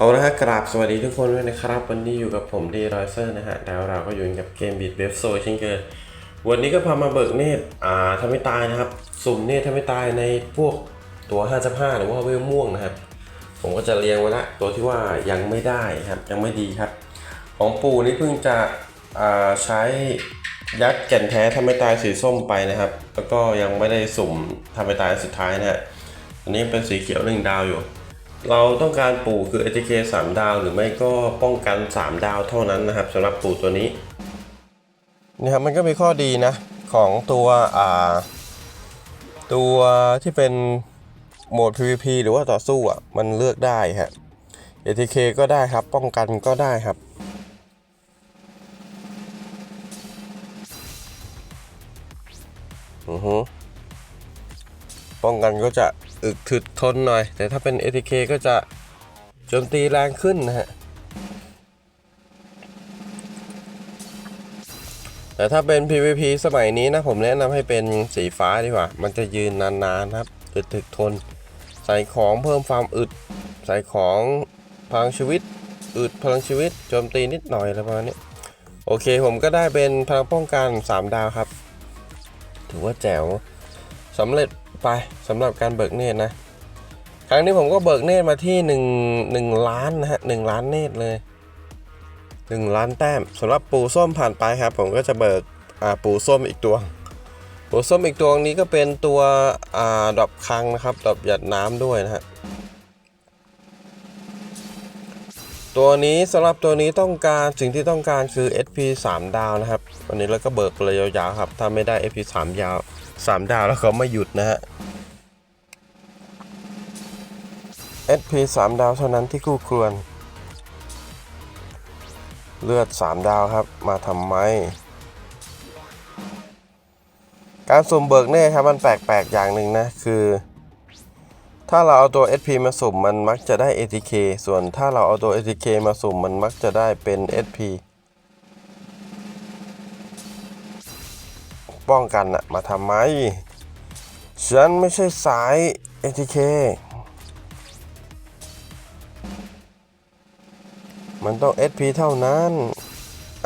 เอาละฮะกราบสวัสดีทุกคนด้วยนะครับ วันนี้อยู่กับผมดีรอยเซอร์นะฮะแล้วเราก็อยู่กับเกมบีดเวฟโซเช่นเคยวันนี้ก็พามาเบิกเนตอ่าทำให้ตายนะครับ สุ่มเนตรทำให้ตายในพวกตัว 5.5 หรือว่าเวลม่วงนะครับ ผมก็จะเรียงไว้ละตัวที่ว่ายังไม่ได้ครับยังไม่ดีครับ ของปู่นี่เพิ่งจะอ่าใช้ยัดแก่นแท้ทำให้ตายสีส้มไปนะครับ แล้วก็ยังไม่ได้สุ่มทำให้ตายสุดท้ายนะฮะอันนี้เป็นสีเขียวหนึ่งดาวอยู่ เราต้องการปู่คือ ATK 3 ดาว หรือไม่ก็ป้องกัน 3 ดาวเท่านั้นนะครับสำหรับปู่ตัวนี้นี่ครับมันก็มีข้อดีนะ ของตัวอ่าตัวที่เป็นโหมด PVP หรือว่าต่อสู้อะมันเลือกได้ฮะ ATK ก็ได้ครับ ป้องกันก็ได้ครับอือฮึ ป้องกันก็จะอึกถึดทนหน่อย แต่ถ้าเป็น ATK ก็จะโจมตีแรงขึ้นนะฮะแต่ถ้าเป็น PVP สมัยนี้นะผมแนะนำให้เป็นสีฟ้าดีกว่า มันจะยืนนานๆครับอึดถึกทน ใส่ของเพิ่มความอึด ใส่ของพลังชีวิต อึดพลังชีวิตโจมตีนิดหน่อยอะไรประมาณนี้โอเคผมก็ได้เป็นพลังป้องกัน 3 ดาวครับ ถือว่าแจ๋วสำเร็จ ไปสำหรับการเบิกเนตรนะ ครั้งนี้ผมก็เบิกเนตรมาที่1 1ล้านนะฮะ1ล้านเนตรเลย1ล้านแต้มสำหรับปูส้มผ่านไปครับ ผมก็จะเบิกอ่าปูส้มอีกตัวปูส้มอีกตัวนี้ก็เป็นตัวอ่าดอกคังนะครับดอกหยัดน้ำด้วยนะฮะตัวนี้สำหรับตัวนี้ต้องการสิ่งที่ต้องการคือ SP 3 ดาวนะครับ วันนี้เราก็เบิกไปเลยยาวๆครับ ถ้าไม่ได้ SP 3 ยาว 3ดาวแล้วก็ไม่หยุดนะฮะ SP 3ดาวเท่านั้นที่คู่ควร เลือด3ดาวครับ มาทำไม การสุ่มเบิกเน่ครับมันแปลกๆ อย่างหนึ่งนะ คือ ถ้าเราเอาตัว SP มาสุ่มมันมักจะได้ ATK ส่วนถ้าเราเอาตัว ATK มาสุ่มมันมักจะได้เป็น SP ป้องกันอะมาทำไม ฉันไม่ใช่สาย ATK มันต้อง SP เท่านั้น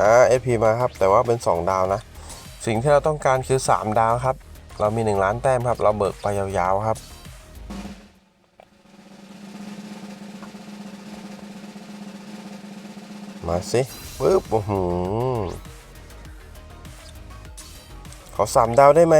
อ่า SP มาครับ แต่ว่าเป็น 2 ดาวนะ สิ่งที่เราต้องการคือ 3 ดาวครับ เรามี 1 ล้านแต้มครับ เราเบิกไปยาวๆครับ มาสิปึ๊บโอ้โห ขอ3ดาวได้ไหม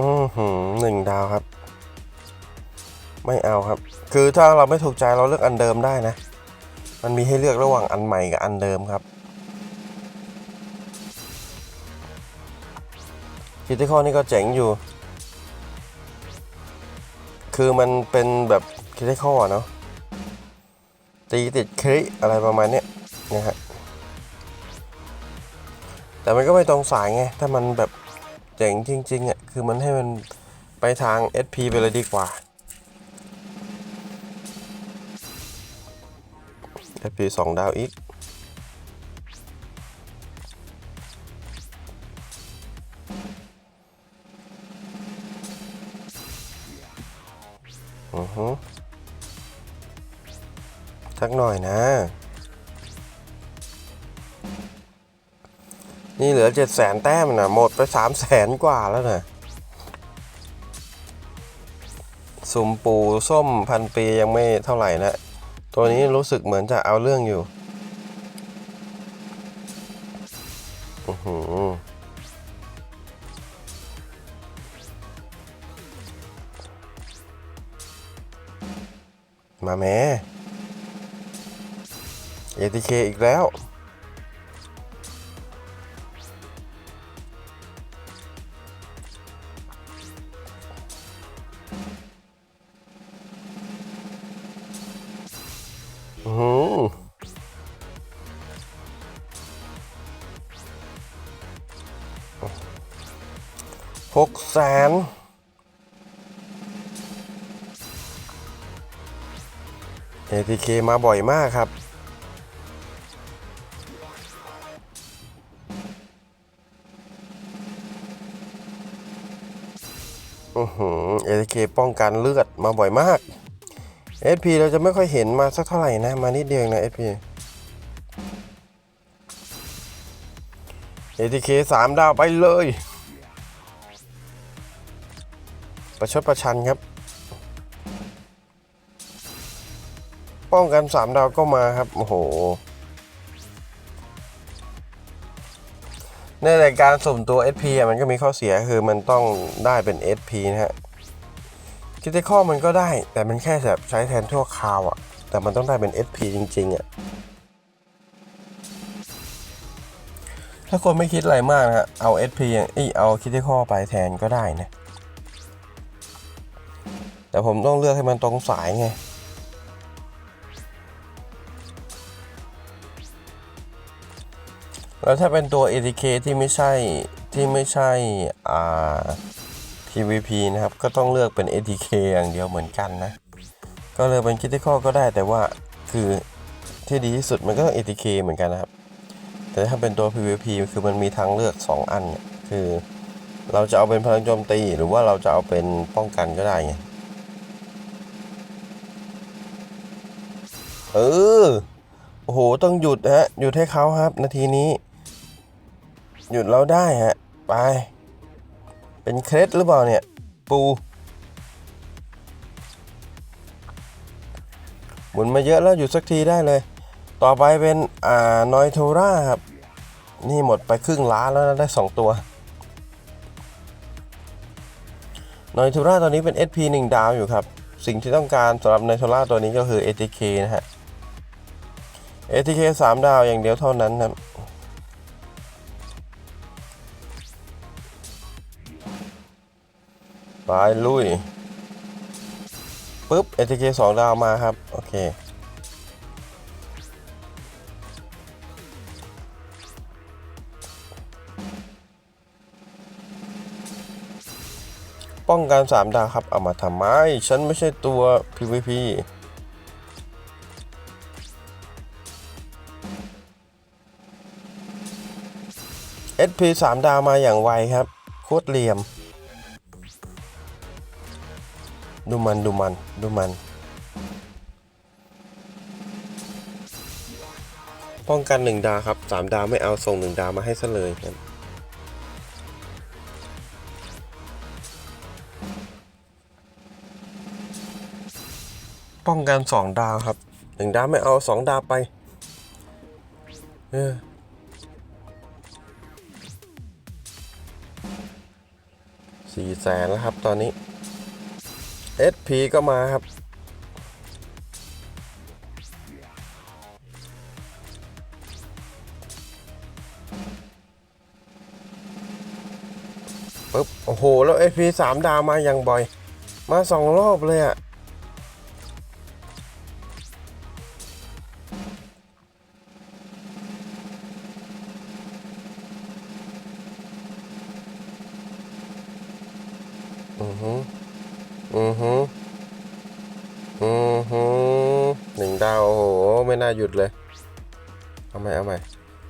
อือหือหนึ่งดาวครับ ไม่เอาครับ คือถ้าเราไม่ถูกใจเราเลือกอันเดิมได้นะ มันมีให้เลือกระหว่างอันใหม่กับอันเดิมครับคิดที่ข้อนี้ก็เจ๋งอยู่ คือมันเป็นแบบคิดที่ข้อเนาะตีติดคลิอะไรประมาณเนี้ยนะฮะแต่มันก็ไม่ตรงสายไง ถ้ามันแบบเจ๋งจริงๆอะคือมันให้มันไปทาง SP ไปเลยดีกว่า SP 2 ดาวอีก สักหน่อยนะ นี่เหลือเจ็ดแสนแต้มนะหมดไปสามแสนกว่าแล้วนะสุ่มปูส้มพันปียังไม่เท่าไหร่นะ ตัวนี้รู้สึกเหมือนจะเอาเรื่องอยู่ มาแม่ ATK อีกแล้ว อืมหกแสน APK มาบ่อยมากครับ อือหือ APK ป้องกันเลือดมาบ่อยมาก SP เราจะไม่ค่อยเห็นมาสักเท่าไหร่นะ มานิดเดียวนะ SP ATK 3 ดาวไปเลย ประชดประชันครับ ป้องกันสามดาวก็มาครับ โอ้โห ในรายการสุ่มตัว SP มันก็มีข้อเสียคือมันต้องได้เป็น SP นะฮะคิดได้ข้อมันก็ได้ แต่มันแค่แบบใช้แทนทั่วคราวอะ แต่มันต้องได้เป็น SP จริง ๆอะถ้าคนไม่คิดอะไรมากนะฮะเอา SP อย่างเอยเอาคิดได้ข้อไปแทนก็ได้นะแต่ผมต้องเลือกให้มันตรงสายไง แล้วถ้าเป็นตัว ATK ที่ไม่ใช่ที่ไม่ใช่อ่า PVP นะครับ ก็ต้องเลือกเป็น ATK อย่างเดียวเหมือนกันนะ ก็เลยเป็น Critical ก็ได้แต่ว่าคือที่ดีที่สุดมันก็ต้อง ATK เหมือนกันนะครับ แต่ถ้าเป็นตัว PVP คือมันมีทางเลือก 2 อันเนี่ยคือเราจะเอาเป็นพลังโจมตี หรือว่าเราจะเอาเป็นป้องกันก็ได้ไง เออ โอ้โห ต้องหยุดฮะ หยุดให้เขาครับ นาทีนี้ หยุดเราได้ฮะ ไป เป็นเคล็ดหรือเปล่าเนี่ย ปูหมุนมาเยอะแล้วหยุดสักทีได้เลย ต่อไปเป็นอ่านอยโทราครับ นี่หมดไปครึ่งล้านแล้วนะ ได้สองตัวนอยโทราตัวนี้เป็น SP 1 ดาวอยู่ครับ สิ่งที่ต้องการสำหรับนอยโทราตัวนี้ก็คือ ATK นะฮะ ATK 3 ดาวอย่างเดียวเท่านั้นครับ ไปลุยปุ๊บ ATK 2 ดาวมาครับ โอเค ป้องกัน 3 ดาวครับ เอามาทำไม ฉันไม่ใช่ตัว PVP SP 3ดาวมาอย่างไวครับ โคตรเหลี่ยม ดูมันดูมันดูมัน ป้องกัน 1 ดาวครับ 3 ดาวไม่เอาส่ง 1 ดาวมาให้ซะเลยครับป้องกัน 2 ดาวครับ 1 ดาวไม่เอา 2 ดาวไป เออสี่แสนแล้วครับตอนนี้ SP ก็มาครับ ปึ๊บ โอ้โห แล้ว SP สามดาวมาอย่างบ่อย มาสองรอบเลยอะอือฮึ อือฮึอือฮึหนึ่งดาว โอ้โห ไม่น่าหยุดเลย เอาใหม่เอาใหม่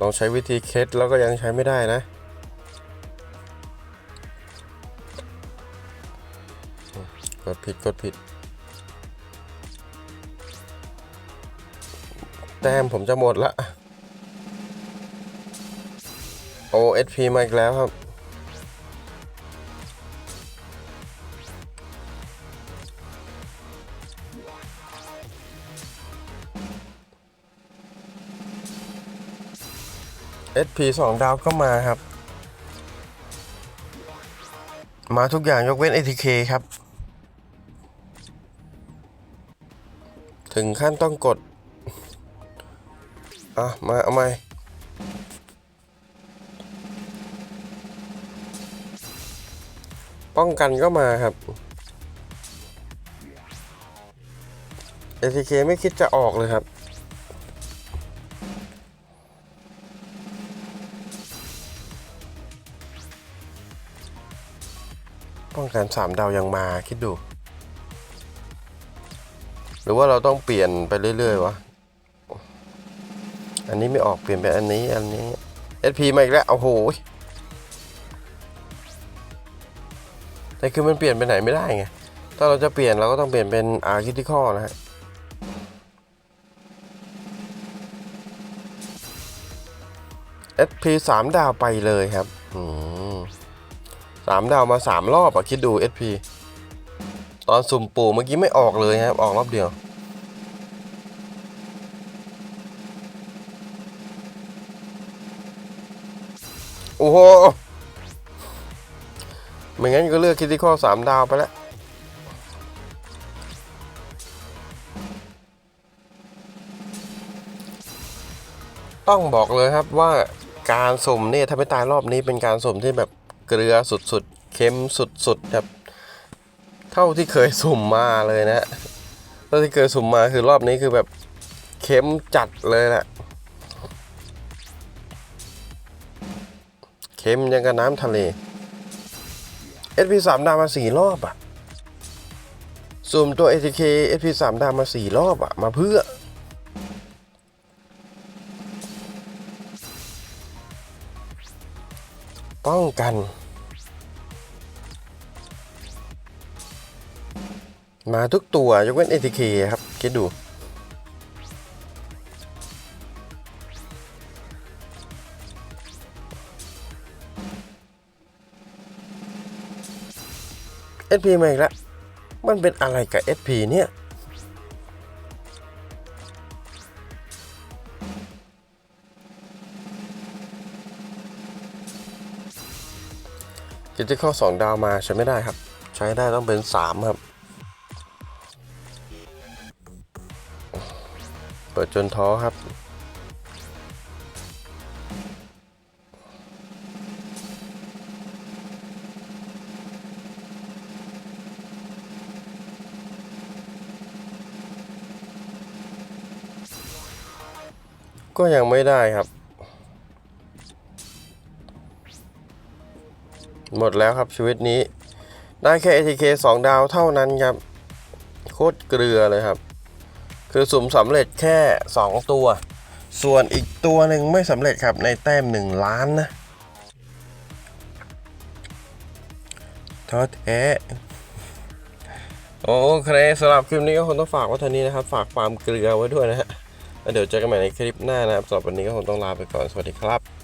ลองใช้วิธีเคสแล้วก็ยังใช้ไม่ได้นะกดผิดกดผิด แต้มผมจะหมดละ โอ SP มาอีกแล้วครับ SP 2 ดาวก็มาครับ มาทุกอย่างยกเว้น ATK ครับ ถึงขั้นต้องกด อะ มาเอาใหมป้องกันก็มาครับ ATK ไม่คิดจะออกเลยครับ ป้องกันสามดาวยังมาคิดดู หรือว่าเราต้องเปลี่ยนไปเรื่อยๆวะ อันนี้ไม่ออกเปลี่ยนเป็นอันนี้อันนี้ SP มาอีกแล้วโอ้โหแต่คือมันเปลี่ยนไปไหนไม่ได้ไง ถ้าเราจะเปลี่ยนเราก็ต้องเปลี่ยนเป็นอาร์คิติคอนะฮะ SP สามดาวไปเลยครับ อืม สามดาวมาสามรอบอะคิดดู SP ตอนสุ่มปู่เมื่อกี้ไม่ออกเลยครับ ออกรอบเดียว โอ้โหไม่งั้นก็เลือกคิติคอสามดาวไปแล้วต้องบอกเลยครับว่าการสุ่มเนี่ยถ้าไม่ตายรอบนี้เป็นการสุ่มที่แบบ เกลือสุดๆ เค็มสุดๆครับ เท่าที่เคยสุ่มมาเลยนะฮะเท่าที่เคยสุ่มมาคือรอบนี้คือแบบเค็มจัดเลยแหละเค็มยังกับน้ำทะเล SP 3 ดาวมาสี่รอบอะสุ่มตัว ATK SP 3 ดาวมาสี่รอบอะมาเพื่อ ป้องกัน มาทุกตัวยกเว้น ATK ครับ คิดดู SP มาอีกแล้ว มันเป็นอะไรกับ SP เนี่ย กิจข้อสองดาวมาใช้ไม่ได้ครับ ใช้ได้ต้องเป็นสามครับ เปิดจนท้อครับ ก็ยังไม่ได้ครับ หมดแล้วครับชีวิตนี้ ได้แค่ ATK 2 ดาวเท่านั้นครับ โคตรเกลือเลยครับ คือสุ่มสำเร็จแค่ 2 ตัว ส่วนอีกตัวหนึ่งไม่สำเร็จครับในแต้ม 1 ล้านนะท้อแท้โอเคสำหรับคลิปนี้ก็คงต้องฝากไว้เท่านี้นะครับ ฝากความเกลือไว้ด้วยนะฮะแล้วเดี๋ยวเจอกันใหม่ในคลิปหน้านะครับสำหรับวันนี้ก็คงต้องลาไปก่อน สวัสดีครับ